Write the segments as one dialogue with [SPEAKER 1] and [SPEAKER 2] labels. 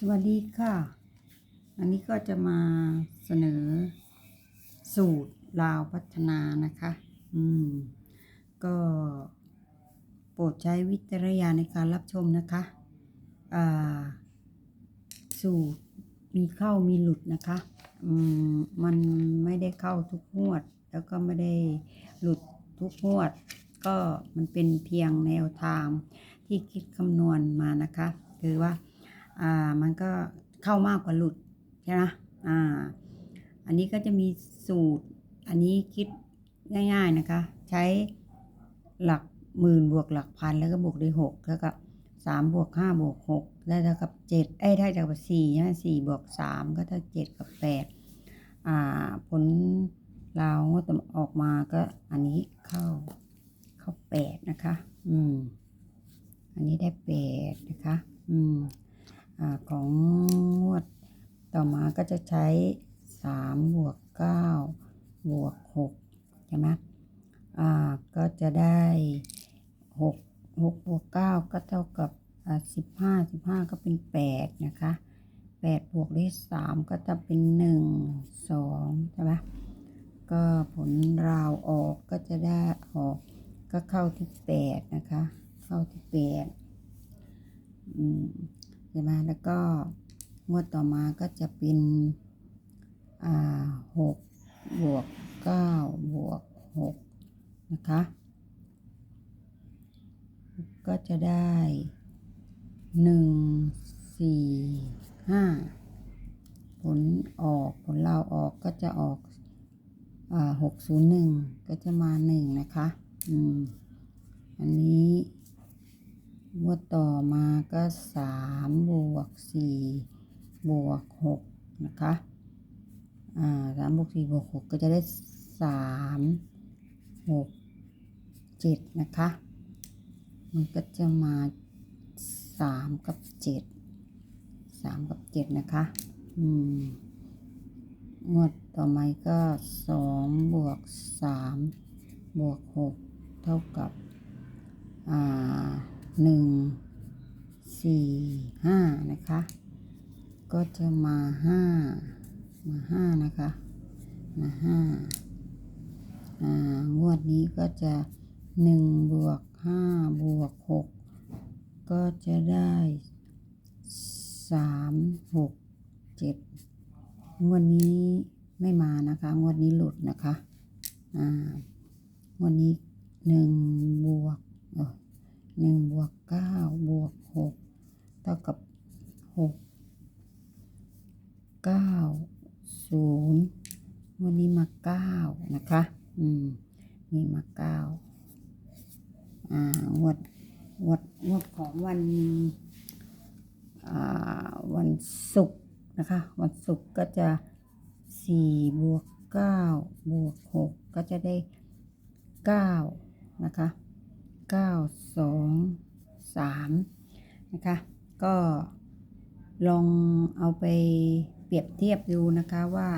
[SPEAKER 1] สวัสดีค่ะ อันนี้ก็จะมาเสนอสูตรลาวพัฒนานะคะ อืม ก็โปรดใช้วิจารณญาณในการรับชมนะคะ อ่า สูตรมีเข้ามีหลุดนะคะ อืม มันไม่ได้เข้าทุกงวด แล้วก็ไม่ได้หลุดทุกงวด ก็มันเป็นเพียงแนวทางที่คิดคำนวณมานะคะ คือว่า อ่ามันก็เข้ามากกว่าหลุดใช่ไหมอ่าอันนี้ก็จะมีสูตรอันนี้คิดง่ายๆนะคะ ใช้หลักหมื่นบวกหลักพันแล้วก็บวกด้วยหกแล้วก็สามบวกห้าบวกหกได้เท่ากับเจ็ดเอ้ยได้เท่ากับสี่ใช่ไหมสี่บวกสามก็เท่าเจ็ดกับแปดอ่าผลเราวงวดออกมาก็อันนี้เข้าเข้าแปดนะคะ อืม อันนี้ได้แปดนะคะ อืม ของงวด ต่อมาก็จะใช้สามบวกเก้าบวกหกใช่ไหมอ่าก็จะได้หกหกบวกเก้าก็เท่ากับอ่าสิบห้าสิบห้าก็เป็นแปดนะคะแปดบวกด้วยสามก็จะเป็นหนึ่งสองใช่ไหมก็ผลราวออกก็จะได้ออกก็เข้าที่แปดนะคะ เข้าที่แปดอืม ใช่ไหมแล้วก็งวดต่อมาก็จะเป็นอ่าหกบวกเก้าบวกหกนะคะ ก็จะได้หนึ่งสี่ห้าผลออกผลเราออกก็จะออกหกศูนย์หนึ่งก็จะมาหนึ่งนะคะ อืม อันนี้ งวดต่อมาก็สามบวกสี่บวกหกนะคะ อ่าสามบวกสี่บวกหกก็จะได้สามหกเจ็ดนะคะ มันก็จะมาสามกับเจ็ดสามกับเจ็ดนะคะ อืม งวดต่อมาก็สองบวกสามบวกหกเท่ากับ อ่า หนึ่งสี่ห้านะคะ ก็จะมาห้ามาห้านะคะมาห้าอ่างวดนี้ก็จะหนึ่งบวกห้าบวกหกก็จะได้สามหกเจ็ดงวดนี้ไม่มานะคะ งวดนี้หลุดนะคะ อ่างวดนี้หนึ่งบวกเออ หนึ่งบวกเก้าบวกหกเท่ากับหกเก้าศูนย์วันนี้มาเก้านะคะ อืม นี่มาเก้าอ่างวดงวดงวดของวันอ่าวันศุกร์นะคะ วันศุกร์ก็จะสี่บวกเก้าบวกหกก็จะได้เก้านะคะ เก้าสองสามนะคะ ก็ลองเอาไปเปรียบเทียบดูนะคะว่า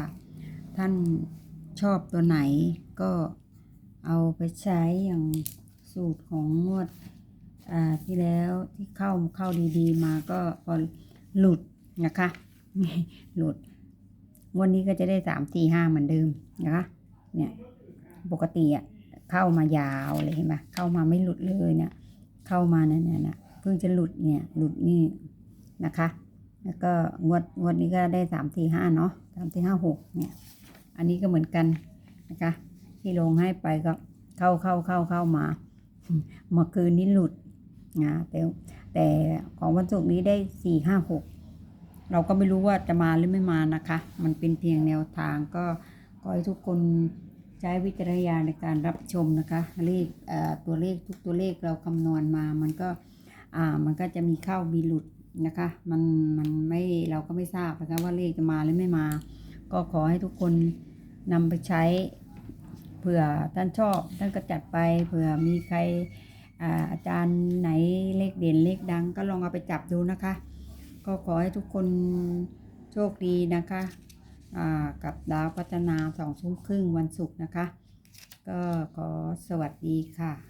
[SPEAKER 1] ท่านชอบตัวไหนก็เอาไปใช้อย่างสูตรของงวดอ่าที่แล้วที่เข้าเข้าดีๆ มาก็พอหลุดนะคะ หลุดงวันนี้ก็จะได้สามสี่ห้าเหมือนเดิมนะคะ เนี่ย ปกติอะ เข้ามายาวเลยเห็นไหมเข้ามาไม่หลุดเลยเนี่ย เข้ามาเนี่ยเนี่ยเพิ่งจะหลุดเนี่ยหลุดนี่นะคะ แล้วก็งวดงวดนี้ก็ได้สามสี่ห้าเนาะสามสี่ห้าหกเนี่ย อันนี้ก็เหมือนกันนะคะ ที่ลงให้ไปก็เข้าเข้าเข้าเข้ามาเมื่อคืนนี้หลุดนะแต่แต่ของวันศุกร์นี้ได้สี่ห้าหกเราก็ไม่รู้ว่าจะมาหรือไม่มานะคะ มันเป็นเพียงแนวทางก็ขอให้ทุกคน ใช้วิจารณญาณในการรับชมนะคะเลขตัวเลขทุกตัวเลขเราคำนวณมา มันก็มันก็จะมีเข้ามีหลุดนะคะ มันมันไม่เราก็ไม่ทราบนะคะว่าเลขจะมาหรือไม่มา ก็ขอให้ทุกคนนำไปใช้เผื่อท่านชอบท่านก็จัดไปเผื่อมีใครอาอาจารย์ไหนเลขเด่นเลขดัง ก็ลองเอาไปจับดูนะคะ ก็ขอให้ทุกคนโชคดีนะคะ กับดาวพัฒนาสองทุ่มครึ่งวันศุกร์นะคะ ก็ขอสวัสดีค่ะ